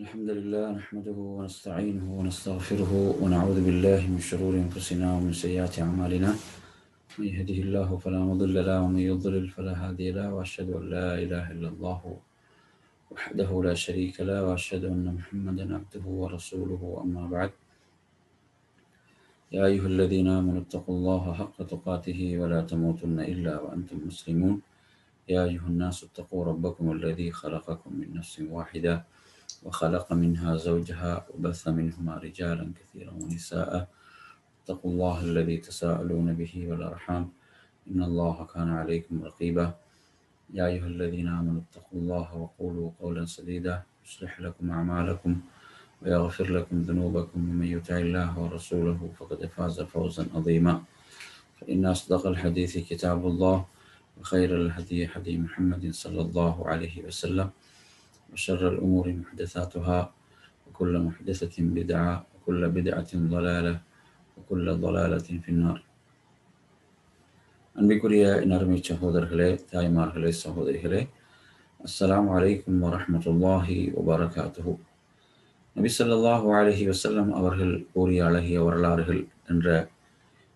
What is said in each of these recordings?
الحمد لله نحمده ونستعينه ونستغفره ونعوذ بالله من شرور أنفسنا ومن سيئات أعمالنا. من يهده الله فلا مضل له ومن يضلل فلا هادي له وأشهد أن لا إله إلا الله وحده لا شريك له وأشهد أن محمدا عبده ورسوله أما بعد. يا أيها الذين آمنوا اتقوا الله حق تقاته ولا تموتن إلا وأنتم مسلمون. يا أيها الناس اتقوا ربكم الذي خلقكم من نفس واحدة وخلق منها زوجها وبث منهما رجالا كثيرا ونساء. اتقوا الله الذي تساءلون به والأرحام. إن الله كان عليكم رقيبا. يا أيها الذين آمنوا اتقوا الله وقولوا قولا سديدا. يصلح لكم أعمالكم ويغفر لكم ذنوبكم. ومن يطع الله ورسوله فقد فاز فوزا عظيما. فإن أصدق الحديث كتاب الله وخير الهدي هدي محمد صلى الله عليه وسلم. وشر الأمور محدثاتها وكل محدثة بدعة وكل بدعة ضلالة وكل ضلالة في النار அன்பிற்குரிய நறுமை சகோதரர்களே தாய்மார்களே சகோதரிகளே அஸ்ஸலாமு அலைக்கும் வரஹ்மத்துல்லாஹி வபரகாத்துஹு நபி ஸல்லல்லாஹு அலைஹி வஸல்லம் அவர்கள் கூறிய அழகிய வரலாறுகள் என்ற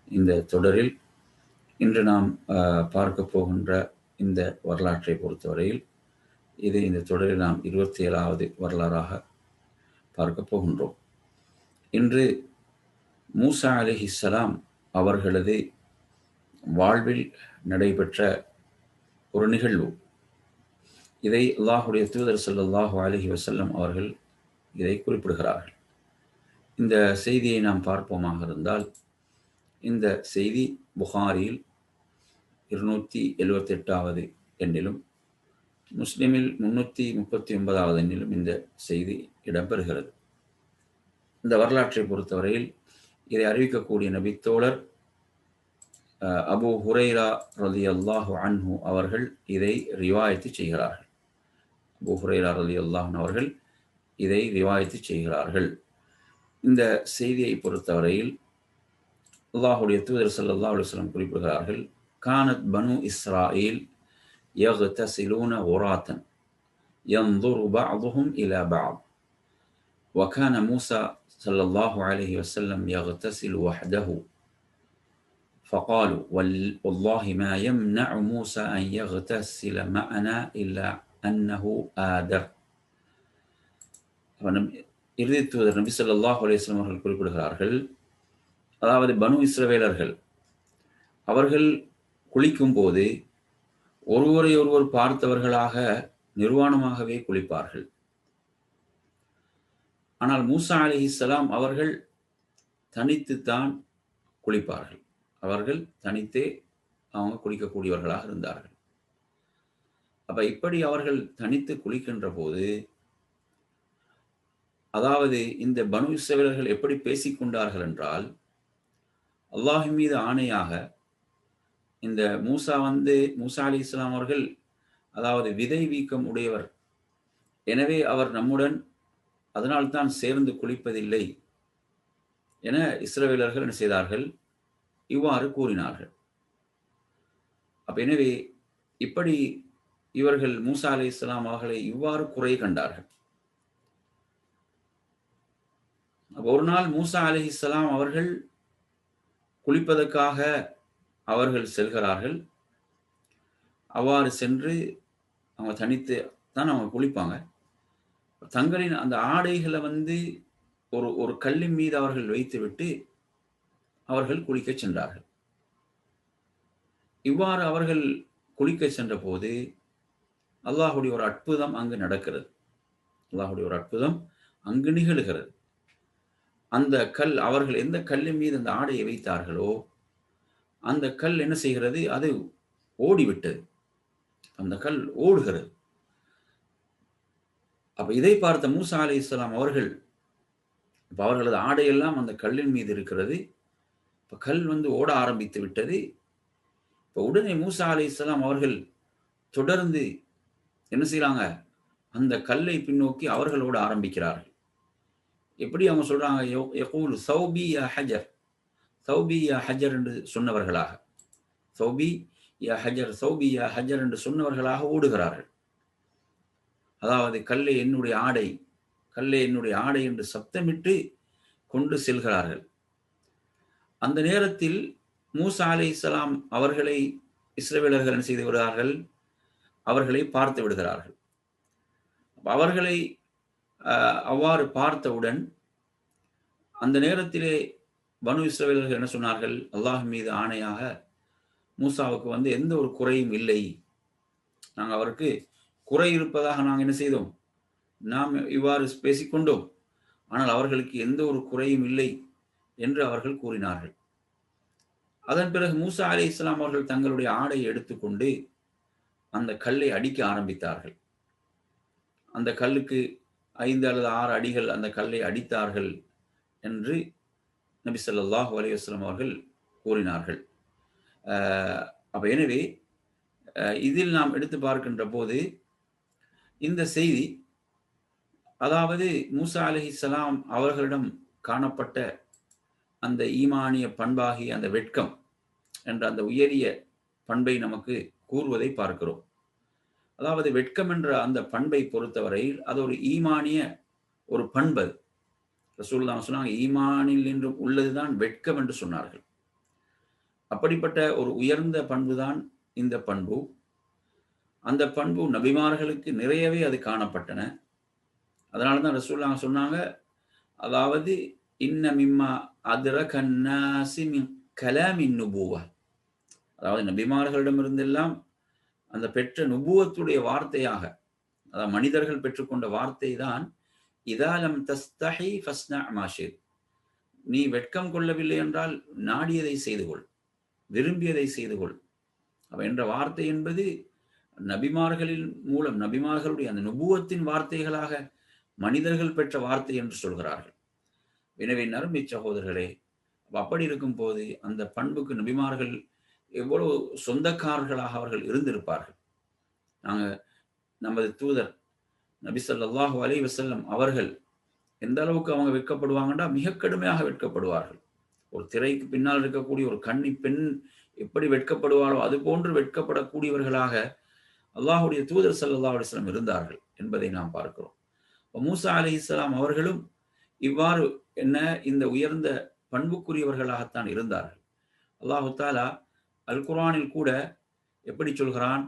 இந்த தொடரில் இன்று நாம் அஹ், பார்க்க போகின்ற இந்த வரலாற்றை பொறுத்தவரையில் இது இந்த தொடரில் நாம் இருபத்தி ஏழாவது வரலாறாக பார்க்க போகின்றோம். இன்று மூசா அலிஹிஸ்ஸலாம் அவர்களது வாழ்வில் நடைபெற்ற ஒரு நிகழ்வு. இதை அல்லாஹுடைய தூதர் ஸல்லல்லாஹு அலஹி வசல்லம் அவர்கள் இதை குறிப்பிடுகிறார்கள். இந்த செய்தியை நாம் பார்ப்போமாக இருந்தால் இந்த செய்தி புகாரியில் இருநூற்றி எழுபத்தெட்டாவது எண்ணிலும் முஸ்லிமில் முன்னூற்றி முப்பத்தி ஒன்பதாவது எண்ணிலும் இந்த செய்தி இடம்பெறுகிறது. இந்த வரலாற்றை பொறுத்தவரையில் இதை அறிவிக்கக்கூடிய நபித்தோழர் அபு ஹுரைரா ரலி அல்லாஹு அன்ஹு அவர்கள் இதை ரிவாயத்து செய்கிறார்கள். அபு ஹுரைரா ரலி அல்லாஹன் அவர்கள் இதை ரிவாயத்து செய்கிறார்கள். இந்த செய்தியை பொறுத்தவரையில் அல்லாஹுடைய தூதர் ஸல்லல்லாஹு அலுவலம் குறிப்பிடுகிறார்கள் கானத் பனு இஸ்ராயில் يغتسلون غراة ينظر بعضهم إلى بعض وكان موسى صلى الله عليه وسلم يغتسل وحده فقالوا "وال- والله ما يمنع موسى أن يغتسل معنا إلا أنه آدر அப்ப நபி- இறுதி தூதர் நபி ஸல்லல்லாஹு அலைஹி வஸல்லம் அவர்கள் குறிப்பிடுகிறார்கள் அதாவது பனு இஸ்ரவேலர்கள் அவர்கள் குளிக்கும் போது ஒருவரை ஒருவர் பார்த்தவர்களாக நிர்வாணமாகவே குளிப்பார்கள். ஆனால் மூசா அலிஹிஸ்ஸலாம் அவர்கள் தனித்துத்தான் குளிப்பார்கள். அவர்கள் தனித்தே அவங்க குளிக்கக்கூடியவர்களாக இருந்தார்கள். அப்ப இப்படி அவர்கள் தனித்து குளிக்கின்ற போது அதாவது இந்த பனு இஸ்ரவேலர்கள் எப்படி பேசிக்கொண்டார்கள் என்றால் அல்லாஹின் மீது ஆணையாக இந்த மூசா வந்து மூசா அலி இஸ்லாம் அவர்கள் அதாவது விதை வீக்கம் உடையவர். எனவே அவர் நம்முடன் அதனால்தான் சேர்ந்து குளிப்பதில்லை என இஸ்ரவேலர்கள் என்ன செய்தார்கள்? இவ்வாறு கூறினார்கள். அப்ப எனவே இப்படி இவர்கள் மூசா அலி இஸ்லாம் அவர்களை இவ்வாறு குறை கண்டார்கள். அப்போ ஒரு நாள் மூசா அலி இஸ்லாம் அவர்கள் குளிப்பதற்காக அவர்கள் செல்கிறார்கள். அவ்வாறு சென்று அவங்க தனித்து தான் அவங்க குளிப்பாங்க. தங்களின் அந்த ஆடைகளை வந்து ஒரு ஒரு கல்லின் மீது அவர்கள் வைத்துவிட்டு அவர்கள் குளிக்க சென்றார்கள். இவ்வாறு அவர்கள் குளிக்க சென்ற போது அல்லாஹுடைய ஒரு அற்புதம் அங்கு நடக்கிறது. அல்லாஹுடைய ஒரு அற்புதம் அங்கு நிகழ்கிறது. அந்த கல் அவர்கள் எந்த கல்லின் மீது அந்த ஆடையை வைத்தார்களோ அந்த கல் என்ன செய்கிறது? அது ஓடிவிட்டது. அந்த கல் ஓடுகிறது. அப்ப இதை பார்த்த மூசா அலி இஸ்லாம் அவர்கள் இப்ப அவர்களது ஆடையெல்லாம் அந்த கல்லின் மீது இருக்கிறது. இப்ப கல் வந்து ஓட ஆரம்பித்து விட்டது. இப்ப உடனே மூசா அலி இஸ்லாம் அவர்கள் தொடர்ந்து என்ன செய்யறாங்க அந்த கல்லை பின்னோக்கி அவர்களோட ஆரம்பிக்கிறார்கள். எப்படி அவங்க சொல்றாங்க? யகூல் சௌபி ஹஜர். சௌபி யா ஹஜர் என்று சொன்னவர்களாக. சௌபி யா ஹஜர் சௌபி யா ஹஜர் என்று சொன்னவர்களாக ஓடுகிறார்கள். அதாவது கல்லை என்னுடைய ஆடை கல்லே என்னுடைய ஆடை என்று சப்தமிட்டு கொண்டு செல்கிறார்கள். அந்த நேரத்தில் மூசா அலை இஸ்லாம் அவர்களை இஸ்ரவேலர்கள் என்ன செய்து விடுகிறார்கள்? அவர்களை பார்த்து விடுகிறார்கள். அவர்களை அவ்வாறு பார்த்தவுடன் அந்த நேரத்திலே பனு இஸ்ரவேலர்கள் என்ன சொன்னார்கள்? அல்லாஹ் மீது ஆணையாக மூசாவுக்கு வந்து எந்த ஒரு குறையும் இல்லை. நாங்கள் அவருக்கு குறை இருப்பதாக நாங்கள் என்ன செய்தோம்? நாம் இவ்வாறு பேசிக்கொண்டோம். ஆனால் அவர்களுக்கு எந்த ஒரு குறையும் இல்லை என்று அவர்கள் கூறினார்கள். அதன் பிறகு மூசா அலி இஸ்லாம் அவர்கள் தங்களுடைய ஆடையை எடுத்துக்கொண்டு அந்த கல்லை அடிக்க ஆரம்பித்தார்கள். அந்த கல்லுக்கு ஐந்து அல்லது ஆறு அடிகள் அந்த கல்லை அடித்தார்கள் என்று நபி சொல்லாஹு அலையுஸ்லாம் அவர்கள் கூறினார்கள். அப்போ எனவே இதில் நாம் எடுத்து பார்க்கின்ற போது இந்த செய்தி அதாவது மூசா அலஹி சலாம் அவர்களிடம் காணப்பட்ட அந்த ஈமானிய பண்பாகி அந்த வெட்கம் என்ற அந்த உயரிய பண்பை நமக்கு கூறுவதை பார்க்கிறோம். அதாவது வெட்கம் என்ற அந்த பண்பை பொறுத்தவரையில் அது ஒரு ஈமானிய ஒரு பண்பு ரசூல் தான் சொன்னாங்க ஈமானில் என்று உள்ளதுதான் வெட்கம் என்று சொன்னார்கள். அப்படிப்பட்ட ஒரு உயர்ந்த பண்பு தான் இந்த பண்பு. அந்த பண்பு நபிமார்களுக்கு நிறையவே அது காணப்பட்டன. அதனால தான் ரசூல்லா சொன்னாங்க அதாவது இன்ன மிம்மா அதிர கன்னாசி கலாமின் நுபுவா அதாவது நபிமார்களிடமிருந்தெல்லாம் அந்த பெற்ற நுபுவத்துடைய வார்த்தையாக அதாவது மனிதர்கள் பெற்றுக்கொண்ட வார்த்தை தான் இதாலம் தஸ்தஹி ஃபஸ்னா மாஷிர் நீ வெட்கம் கொள்ளவில்லை என்றால் நாடியதை செய்து கொள். விரும்பியதை செய்து கொள். அவ என்ற வார்த்தை என்பது நபிமார்களின் மூலம் நபிமார்களுடைய அந்த நுபுவத்தின் வார்த்தைகளாக மனிதர்கள் பெற்ற வார்த்தை என்று சொல்கிறார்கள். எனவே நறுமை சகோதரர்களே அப்படி இருக்கும் போது அந்த பண்புக்கு நபிமார்கள் எவ்வளவு சொந்தக்காரர்களாக அவர்கள் இருந்திருப்பார்கள். நாங்கள் நமது தூதர் நபி சொல்லாஹு அலி வசல்லம் அவர்கள் எந்த அளவுக்கு அவங்க வெட்கப்படுவாங்கன்னா மிக கடுமையாக வெட்கப்படுவார்கள். ஒரு திரைக்கு பின்னால் இருக்கக்கூடிய ஒரு கன்னி பெண் எப்படி வெட்கப்படுவாரோ அது போன்று வெட்கப்படக்கூடியவர்களாக அல்லாஹுடைய தூதர் சல்லா அலிஸ்லாம் இருந்தார்கள் என்பதை நாம் பார்க்கிறோம். மூசா அலி இஸ்லாம் அவர்களும் இவ்வாறு என்ன இந்த உயர்ந்த பண்புக்குரியவர்களாகத்தான் இருந்தார்கள். அல்லாஹு தாலா அல் குரானில் கூட எப்படி சொல்கிறான்?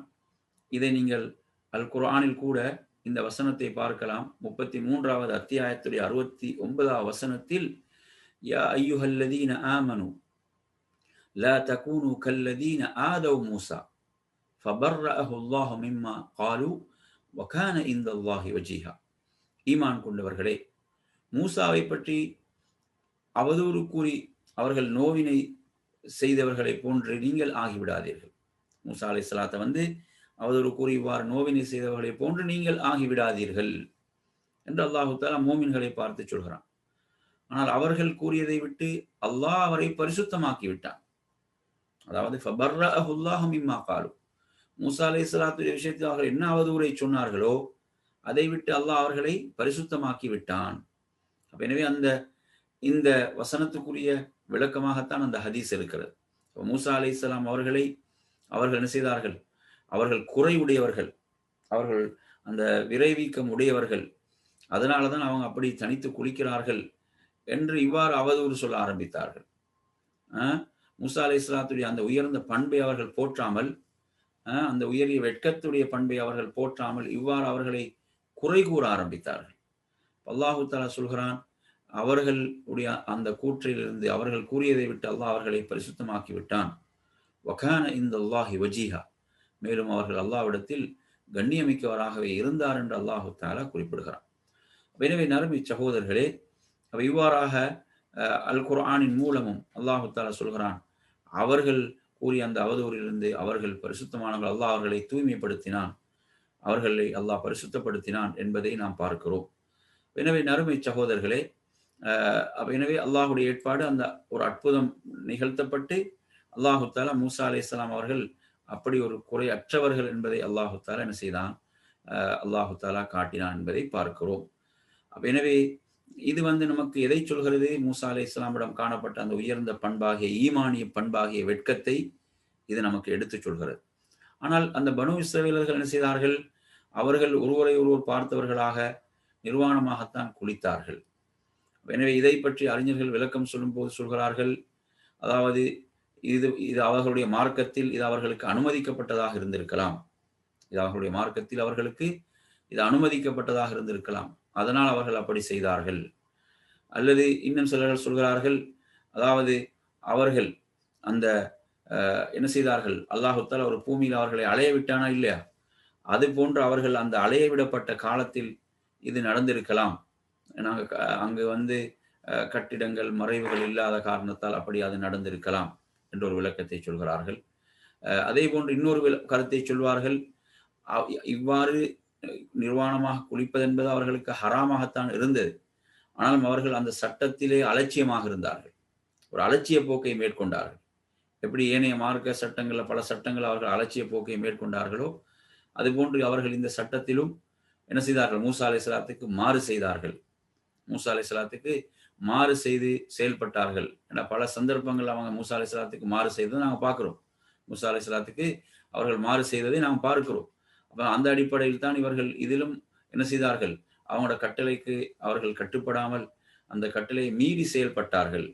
இதை நீங்கள் அல் குரானில் கூட இந்த வசனத்தை பார்க்கலாம். முப்பத்தி மூன்றாவது அத்தியாயத்துடைய அறுபத்தி ஒன்பதாவது வசனத்தில் யா ஐயுஹல்லதீன ஆமனு ல தகூனு கல்லதீன ஆதவ் மூசா ஃபபர் அல்லாஹு மிம்மா காலு வகான இந்த அல்லாஹி வஜீஹா ஈமான் கொண்டவர்களே மூசாவை பற்றி அவதூறு கூறி அவர்கள் நோவினை செய்தவர்களை போன்று நீங்கள் ஆகிவிடாதீர்கள் மூசா அலை சலாத்தை வந்து அவதூறு கூறி நோவினை செய்தவர்களை போன்று நீங்கள் ஆகிவிடாதீர்கள் என்று அல்லாஹு தாலா மோமின்களை பார்த்து சொல்கிறான். ஆனால் அவர்கள் கூறியதை விட்டு அல்லாஹ் அவரை பரிசுத்தமாக்கி விட்டான் அதாவது காலு மூசா அலை சலாத்துடைய விஷயத்தில் அவர்கள் என்ன அவதூறை சொன்னார்களோ அதை விட்டு அல்லாஹ் அவர்களை பரிசுத்தமாக்கி விட்டான் எனவே அந்த இந்த வசனத்துக்குரிய விளக்கமாகத்தான் அந்த ஹதீஸ் இருக்கிறது. மூசா அலை இஸ்லாம் அவர்களை அவர்கள் என்ன செய்தார்கள்? அவர்கள் குறை உடையவர்கள் அவர்கள் அந்த விரைவீக்கம் உடையவர்கள். அதனால தான் அவங்க அப்படி தனித்து குளிக்கிறார்கள் என்று இவ்வாறு அவதூறு சொல்ல ஆரம்பித்தார்கள். முசா அலை இஸ்லாத்துடைய அந்த உயர்ந்த பண்பை அவர்கள் போற்றாமல் அந்த உயரிய வெட்கத்துடைய பண்பை அவர்கள் போற்றாமல் இவ்வாறு அவர்களை குறை கூற ஆரம்பித்தார்கள். அல்லாஹு தாலா சொல்கிறான் அவர்களுடைய அந்த கூற்றிலிருந்து அவர்கள் கூறியதை விட்டு அல்லாஹ் அவர்களை பரிசுத்தமாக்கி விட்டான். வகான இந்த அல்லாஹி வஜீஹா. மேலும் அவர்கள் அல்லாவிடத்தில் கண்ணியமிக்கவராகவே இருந்தார் என்று அல்லாஹு தாலா குறிப்பிடுகிறான். எனவே நறுமி சகோதரர்களே அவ இவ்வாறாக அல் குர்ஆனின் மூலமும் அல்லாஹு தாலா சொல்கிறான் அவர்கள் கூறிய அந்த அவதூறிலிருந்து அவர்கள் பரிசுத்தமானவர்கள் அல்லாஹ் அவர்களை தூய்மைப்படுத்தினான் அவர்களை அல்லாஹ் பரிசுத்தப்படுத்தினான் என்பதை நாம் பார்க்கிறோம். எனவே நறுமை சகோதரர்களே எனவே அல்லாஹுடைய ஏற்பாடு அந்த ஒரு அற்புதம் நிகழ்த்தப்பட்டு அல்லாஹு தாலா மூசா அலி இஸ்லாம் அவர்கள் அப்படி ஒரு குறை அற்றவர்கள் என்பதை அல்லாஹு தாலா என்ன செய்தான்? அல்லாஹு தாலா காட்டினான் என்பதை பார்க்கிறோம். எனவே இது வந்து நமக்கு எதை சொல்கிறது? மூசா அலி இஸ்லாமிடம் காணப்பட்ட அந்த உயர்ந்த பண்பாகிய ஈமானிய பண்பாகிய வெட்கத்தை இது நமக்கு எடுத்து சொல்கிறது. ஆனால் அந்த பனு இஸ்ரவேலர்கள் என்ன செய்தார்கள்? அவர்கள் ஒருவரை ஒருவர் பார்த்தவர்களாக நிர்வாணமாகத்தான் குளித்தார்கள். எனவே இதை பற்றி அறிஞர்கள் விளக்கம் சொல்லும்போது சொல்கிறார்கள். அதாவது இது இது அவர்களுடைய மார்க்கத்தில் இது அவர்களுக்கு அனுமதிக்கப்பட்டதாக இருந்திருக்கலாம். இது அவர்களுடைய மார்க்கத்தில் அவர்களுக்கு இது அனுமதிக்கப்பட்டதாக இருந்திருக்கலாம். அதனால் அவர்கள் அப்படி செய்தார்கள். அல்லது இன்னும் சிலர்கள் சொல்கிறார்கள் அதாவது அவர்கள் அந்த என்ன செய்தார்கள்? அல்லாஹுத்தால் ஒரு பூமியில் அவர்களை அலைய விட்டானா இல்லையா? அது போன்று அவர்கள் அந்த அலைய விடப்பட்ட காலத்தில் இது நடந்திருக்கலாம். நாங்கள் அங்கு வந்து கட்டிடங்கள் மறைவுகள் இல்லாத காரணத்தால் அப்படி அது நடந்திருக்கலாம். என்ற ஒரு விளக்கத்தை சொல்கிறார்கள். அதே போன்று இன்னொரு கருத்தை சொல்வார்கள். இவ்வாறு நிர்வாணமாக குளிப்பது என்பது அவர்களுக்கு ஹராமாகத்தான் இருந்தது. ஆனாலும் அவர்கள் அந்த சட்டத்திலே அலட்சியமாக இருந்தார்கள். ஒரு அலட்சிய போக்கை மேற்கொண்டார்கள். எப்படி ஏனைய மார்க்க சட்டங்களில் பல சட்டங்கள் அவர்கள் அலட்சிய போக்கை மேற்கொண்டார்களோ அதுபோன்று அவர்கள் இந்த சட்டத்திலும் என்ன செய்தார்கள்? மூசா அலை மாறு செய்தார்கள். மூசா அலை சலாத்துக்கு மாறு செய்து செயல்பட்டார்கள். ஏன்னா பல சந்தர்ப்பங்கள் அவங்க மூசா அலை சலாத்துக்கு மாறு செய்ததை நாங்கள் பார்க்குறோம். மூசா அலை சலாத்துக்கு அவர்கள் மாறு செய்ததை நாம் பார்க்கிறோம். அப்போ அந்த அடிப்படையில் தான் இவர்கள் இதிலும் என்ன செய்தார்கள்? அவங்களோட கட்டளைக்கு அவர்கள் கட்டுப்படாமல் அந்த கட்டளையை மீறி செயல்பட்டார்கள்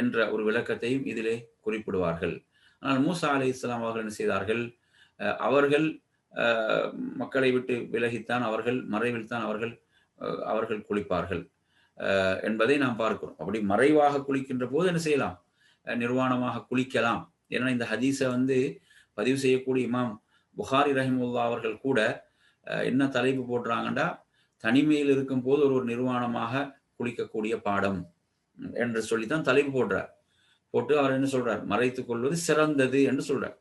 என்ற ஒரு விளக்கத்தையும் இதிலே குறிப்பிடுவார்கள். ஆனால் மூசா அலி இஸ்லாம் அவர்கள் என்ன செய்தார்கள்? அவர்கள் மக்களை விட்டு விலகித்தான் அவர்கள் மறைவில் தான் அவர்கள் அவர்கள் குளிப்பார்கள். என்பதை நாம் பார்க்கிறோம். அப்படி மறைவாக குளிக்கின்ற போது என்ன செய்யலாம்? நிர்வாணமாக குளிக்கலாம். ஏன்னா இந்த ஹதீஸை வந்து பதிவு செய்யக்கூடிய இமாம் புகாரி ரஹிமுல்லா அவர்கள் கூட என்ன தலைப்பு போடுறாங்கன்னா தனிமையில் இருக்கும் போது ஒரு ஒரு நிர்வாணமாக குளிக்கக்கூடிய பாடம் என்று சொல்லித்தான் தலைப்பு போடுறார். போட்டு அவர் என்ன சொல்றார்? மறைத்துக் கொள்வது சிறந்தது என்று சொல்றார்.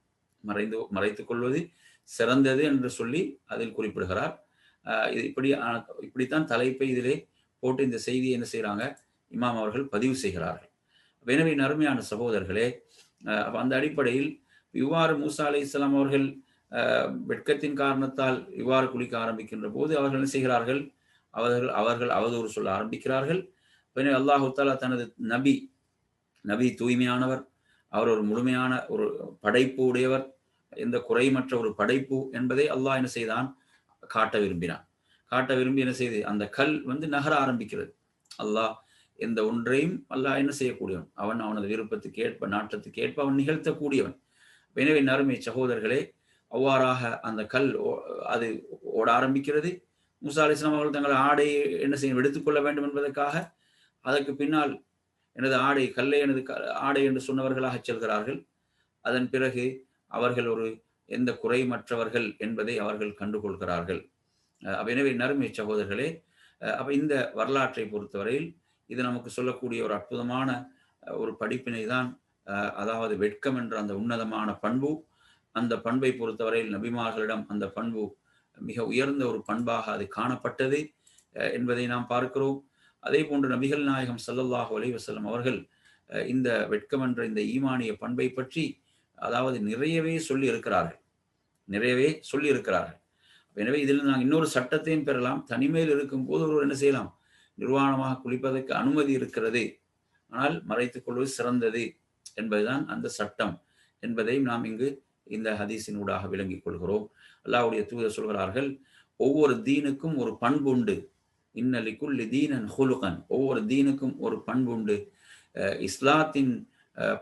மறைந்து மறைத்துக் கொள்வது சிறந்தது என்று சொல்லி அதில் குறிப்பிடுகிறார். இது இப்படி இப்படித்தான் தலைப்பை இதிலே போட்டு இந்த செய்தியை என்ன செய்கிறாங்க இமாம் அவர்கள் பதிவு செய்கிறார்கள். எனவே நறுமையான சகோதரர்களே அந்த அடிப்படையில் இவ்வாறு மூசா அலி இஸ்லாம் அவர்கள் வெட்கத்தின் காரணத்தால் இவ்வாறு குளிக்க ஆரம்பிக்கின்ற போது அவர்கள் என்ன செய்கிறார்கள்? அவர்கள் அவர்கள் அவதூறு சொல்ல ஆரம்பிக்கிறார்கள். பின்னர் அல்லாஹு தாலா தனது நபி நபி தூய்மையானவர் அவர் ஒரு முழுமையான ஒரு படைப்பு உடையவர் எந்த குறைமற்ற ஒரு படைப்பு என்பதை அல்லாஹ் என்ன செய்தான்? காட்ட விரும்பினான். காட்ட விரும்பி என்ன செய்து அந்த கல் வந்து நகர ஆரம்பிக்கிறது. அல்லாஹ் எந்த ஒன்றையும் அல்லாஹ் என்ன செய்யக்கூடியவன்? அவன் அவனது விருப்பத்துக்கு ஏற்ப நாட்டத்துக்கு ஏற்ப அவன் நிகழ்த்தக்கூடியவன். எனவே நறுமை சகோதரர்களே அவ்வாறாக அந்த கல் அது ஓட ஆரம்பிக்கிறது. முசா அலி இஸ்லாம் அவர்கள் தங்கள் ஆடையை என்ன செய்ய எடுத்துக்கொள்ள வேண்டும் என்பதற்காக அதற்கு பின்னால் எனது ஆடை கல்லை எனது ஆடை என்று சொன்னவர்களாக செல்கிறார்கள். அதன் பிறகு அவர்கள் ஒரு எந்த குறைமற்றவர்கள் என்பதை அவர்கள் கண்டுகொள்கிறார்கள். எனவே நறுமை சகோதரர்களே அப்ப இந்த வரலாற்றை பொறுத்தவரையில் இது நமக்கு சொல்லக்கூடிய ஒரு அற்புதமான ஒரு படிப்பினை தான் அதாவது வெட்கம் என்ற அந்த உன்னதமான பண்பு. அந்த பண்பை பொறுத்தவரையில் நபிமார்களிடம் அந்த பண்பு மிக உயர்ந்த ஒரு பண்பாக அது காணப்பட்டது என்பதை நாம் பார்க்கிறோம். அதே போன்று நபிகள் நாயகம் சல்லல்லாஹு அலைவசல்லம் அவர்கள் இந்த வெட்கம் என்ற இந்த ஈமானிய பண்பை பற்றி அதாவது நிறையவே சொல்லி இருக்கிறார்கள் நிறையவே சொல்லி இருக்கிறார்கள் எனவே இதில் நாங்கள் இன்னொரு சட்டத்தையும் பெறலாம். தனிமையில் இருக்கும் போது ஒருவர் என்ன செய்யலாம்? நிர்வாணமாக குளிப்பதற்கு அனுமதி இருக்கிறது. ஆனால் மறைத்துக் கொள்வது சிறந்தது என்பதுதான் அந்த சட்டம் என்பதையும் நாம் இங்கு இந்த ஹதீஸின் ஊடாக விளங்கிக் கொள்கிறோம். அல்லாவுடைய தூதர் சொல்கிறார்கள் ஒவ்வொரு தீனுக்கும் ஒரு பண்பு உண்டு. இன்னலிக்குள்ளி தீனன் ஹுலுகன். ஒவ்வொரு தீனுக்கும் ஒரு பண்பு உண்டு. இஸ்லாத்தின்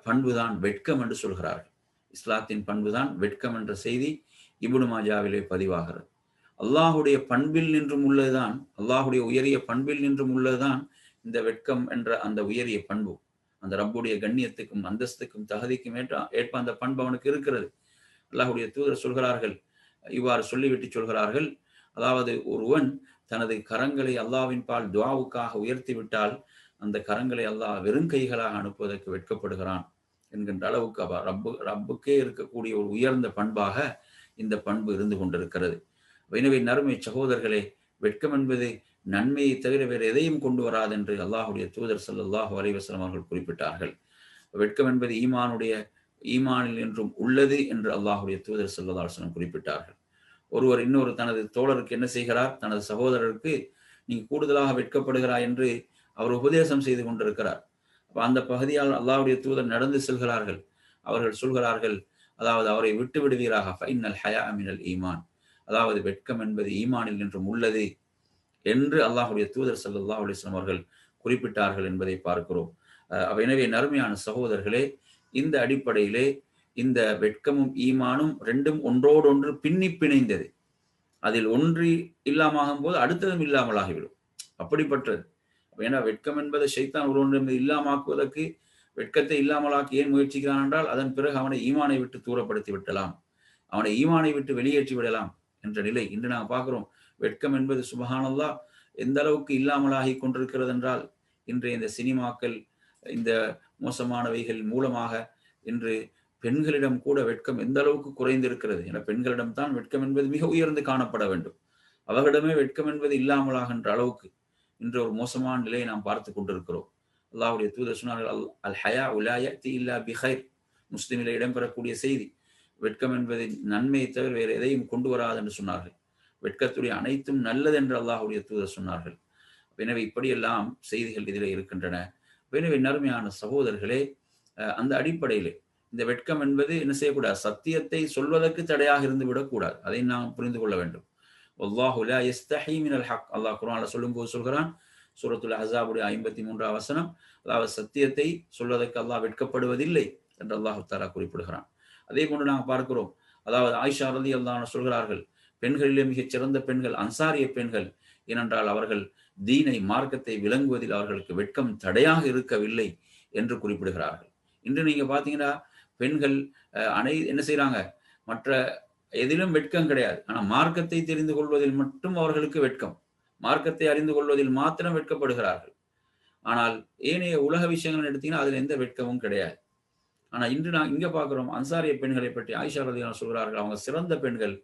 பண்புதான் வெட்கம் என்று சொல்கிறார்கள். இஸ்லாத்தின் பண்புதான் வெட்கம் என்ற செய்தி இபுனு மாஜாவிலே பதிவாகிறது. அல்லாஹுடைய பண்பில் நின்றும் உள்ளதுதான் அல்லாஹுடைய உயரிய பண்பில் நின்றும் உள்ளதுதான் இந்த வெட்கம் என்ற அந்த உயரிய பண்பு. அந்த ரப்புடைய கண்ணியத்துக்கும் அந்தஸ்துக்கும் தகுதிக்கும் ஏற்ற ஏற்ப அந்த பண்பு அவனுக்கு இருக்கிறது. அல்லாஹுடைய தூதர் சொல்கிறார்கள் இவ்வாறு சொல்லிவிட்டு சொல்கிறார்கள் அதாவது ஒருவன் தனது கரங்களை அல்லாவின் பால் துவாவுக்காக உயர்த்தி விட்டால் அந்த கரங்களை அல்லாஹ் வெறுங்கைகளாக அனுப்புவதற்கு வெட்கப்படுகிறான். என்கின்ற அளவுக்கு அவ ரப்பு ரப்புக்கே இருக்கக்கூடிய ஒரு உயர்ந்த பண்பாக இந்த பண்பு இருந்து கொண்டிருக்கிறது. எனவே நறுமை சகோதரர்களே வெட்கம் என்பது நன்மையை தவிர வேறு எதையும் கொண்டு வராது என்று அல்லாஹுடைய தூதர் சல்லாஹூ அலைவசலம் அவர்கள் குறிப்பிட்டார்கள். வெட்கம் என்பது ஈமானுடைய ஈமானில் என்றும் உள்ளது என்று அல்லாஹுடைய தூதர் சல்லாஹலம் குறிப்பிட்டார்கள். ஒருவர் இன்னொரு தனது தோழருக்கு என்ன செய்கிறார்? தனது சகோதரருக்கு நீங்க கூடுதலாக வெட்கப்படுகிறாய் என்று அவர் உபதேசம் செய்து கொண்டிருக்கிறார். அந்த பகுதியால் அல்லாவுடைய தூதர் நடந்து செல்கிறார்கள். அவர்கள் சொல்கிறார்கள் அதாவது அவரை விட்டு விடுவீராக ஃபைனல் ஹயா அமினல் ஈமான். அதாவது வெட்கம் என்பது ஈமானில் என்றும் உள்ளது என்று அல்லாஹுடைய தூதர் சல்லாஹ் அலிஸ்லாம் அவர்கள் குறிப்பிட்டார்கள் என்பதை பார்க்கிறோம். எனவே நறுமையான சகோதரர்களே இந்த அடிப்படையிலே இந்த வெட்கமும் ஈமானும் ரெண்டும் ஒன்றோடொன்று பின்னி பிணைந்தது. அதில் ஒன்றி இல்லாமாகும் போது அடுத்ததும் இல்லாமலாகிவிடும். அப்படிப்பட்டது ஏன்னா வெட்கம் என்பதை சைத்தான் ஒன்று இல்லாமாக்குவதற்கு வெட்கத்தை இல்லாமலாக்கி ஏன் முயற்சிக்கிறான் என்றால் அதன் பிறகு அவனை ஈமானை விட்டு தூரப்படுத்தி விட்டலாம். அவனை ஈமானை விட்டு வெளியேற்றி விடலாம் என்ற நிலை இன்று நாங்கள் பார்க்கிறோம். வெட்கம் என்பது சுபகானல்லா எந்த அளவுக்கு இல்லாமலாகி கொண்டிருக்கிறது என்றால் இன்றைய இந்த சினிமாக்கள் இந்த மோசமானவைகள் மூலமாக இன்று பெண்களிடம் கூட வெட்கம் எந்த அளவுக்கு குறைந்திருக்கிறது? என பெண்களிடம் தான் வெட்கம் என்பது மிக உயர்ந்து காணப்பட வேண்டும். அவர்களிடமே வெட்கம் என்பது இல்லாமலாகின்ற அளவுக்கு இன்று ஒரு மோசமான நிலையை நாம் பார்த்து கொண்டிருக்கிறோம். அல்லாஹுடைய தூதர் சொன்னார்கள் அல் அல் ஹயா உலாய தி இல்லா பிஹைர் முஸ்லிமில் இடம்பெறக்கூடிய செய்தி வெட்கம் என்பதை நன்மையை தவிர வேறு எதையும் கொண்டு வராது என்று சொன்னார்கள். வெட்கத்துடைய அனைத்தும் நல்லது என்று அல்லாஹுடைய தூதர் சொன்னார்கள். எனவே இப்படியெல்லாம் செய்திகள் இதில் இருக்கின்றன. எனவே நறுமையான சகோதரர்களே அந்த அடிப்படையிலே இந்த வெட்கம் என்பது என்ன செய்யக்கூடாது? சத்தியத்தை சொல்வதற்கு தடையாக இருந்து விடக்கூடாது. அதை நாம் புரிந்து கொள்ள வேண்டும். அல்லாஹு லா எஸ்தஹி மினல் ஹக் அல்லாஹ் குரான்ல சொல்லும்போது சொல்கிறான் சூரத்துல் அசாபுடைய ஐம்பத்தி மூன்றாம் வசனம் அதாவது சத்தியத்தை சொல்வதற்கு அல்லாஹ் வெட்கப்படுவதில்லை என்று அல்லாஹு தாரா குறிப்பிடுகிறான். அதே போன்று நாங்கள் பார்க்கிறோம் அதாவது ஆயிஷா ரதி அல்லாஹ் சொல்கிறார்கள் பெண்களிலே மிகச் சிறந்த பெண்கள் அன்சாரிய பெண்கள் ஏனென்றால் அவர்கள் தீனை மார்க்கத்தை விளங்குவதில் அவர்களுக்கு வெட்கம் தடையாக இருக்கவில்லை என்று குறிப்பிடுகிறார்கள். இன்று நீங்க பாத்தீங்கன்னா பெண்கள் அனை என்ன செய்யறாங்க மற்ற எதிலும் வெட்கம் கிடையாது. ஆனா மார்க்கத்தை தெரிந்து கொள்வதில் மட்டும் அவர்களுக்கு வெட்கம். மார்க்கத்தை அறிந்து கொள்வதில் மாத்திரம் வெட்கப்படுகிறார்கள். ஆனால் ஏனைய உலக விஷயங்கள் எடுத்தீங்கன்னா அதுல எந்த வெட்கமும் கிடையாது. ஆனா இன்று நான் இங்க பாக்குறோம் அன்சாரிய பெண்களை பற்றி ஆயிஷா ரதியான சொல்கிறார்கள் அவங்க சிறந்த பெண்கள்.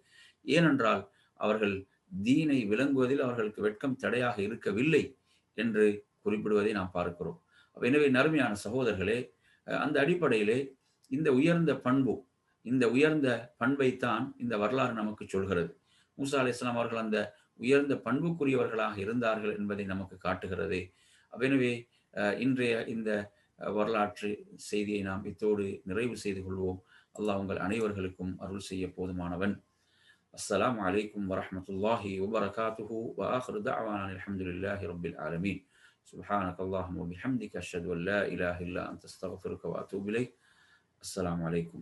ஏனென்றால் அவர்கள் தீனை விளங்குவதில் அவர்களுக்கு வெட்கம் தடையாக இருக்கவில்லை என்று குறிப்பிடுவதை நாம் பார்க்கிறோம். எனவே நறுமையான சகோதரர்களே அந்த அடிப்படையிலே இந்த உயர்ந்த பண்பு இந்த உயர்ந்த பண்பைத்தான் இந்த வரலாறு நமக்கு சொல்கிறது மூசா அலி இஸ்லாம் அவர்கள் அந்த உயர்ந்த பண்புக்குரியவர்களாக இருந்தார்கள் என்பதை நமக்கு காட்டுகிறது எனவே இன்றைய இந்த வரலாற்று செய்தியை நாம் இத்தோடு நிறைவு செய்து கொள்வோம் அல்லாஹ் உங்கள் அனைவர்களுக்கும் அருள் செய்ய போதுமானவன் அஸ்ஸலாம் அலைக்கும் வரமத்துல்லாஹி வபரகாத்துஹு وآخر دعوانا الحمد لله رب العالمين سبحانك اللهم وبحمدك أشهد أن لا إله إلا أنت استغفرك وأتوب إليك السلام عليكم